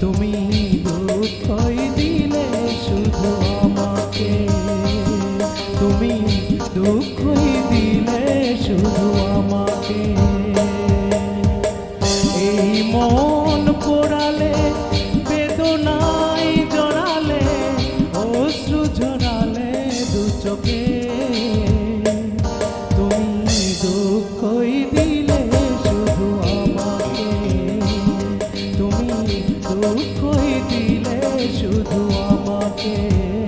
তুমি দুঃখই দিলে শুধু আমাকে। তুমি দুঃখই দিলে শুধু আমাকে। এই মন দুঃখই দিলে শুধু আমাকে।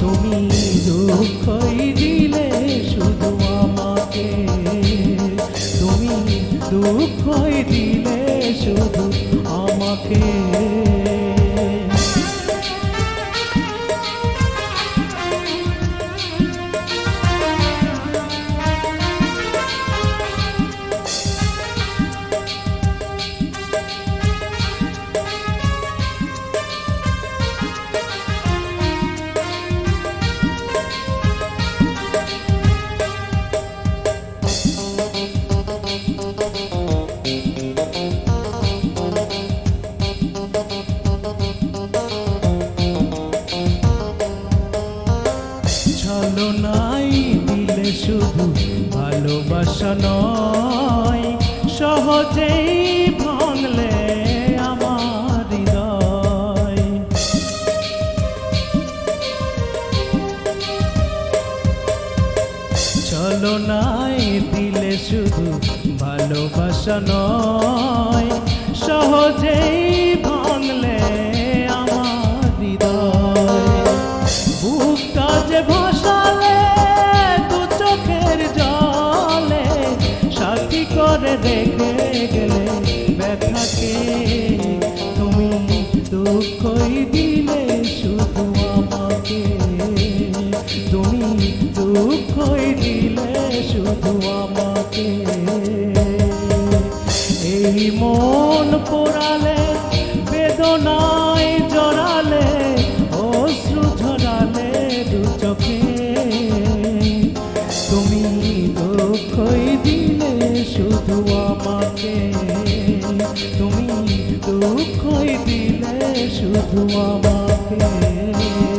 তুমি দুঃখই দিলে শুধু আমাকে। তুমি দুঃখই দিলে শুধু আমাকে। নয় সহজেই ভাঙলে আমার হৃদয়। চলো নাই দিলে শুধু ভালোবাসা নয় করে রেখে গেলে ব্যথাকে তুমি দুঃখই দিলে শুধু আমাকে। তুমি দুঃখই দিলে শুধু আমাকে। এই মন পোড়ালে বেদনায় দুঃখই দিলে শুধু আমাকে। তুমি দুঃখই দিলে শুধু আমাকে।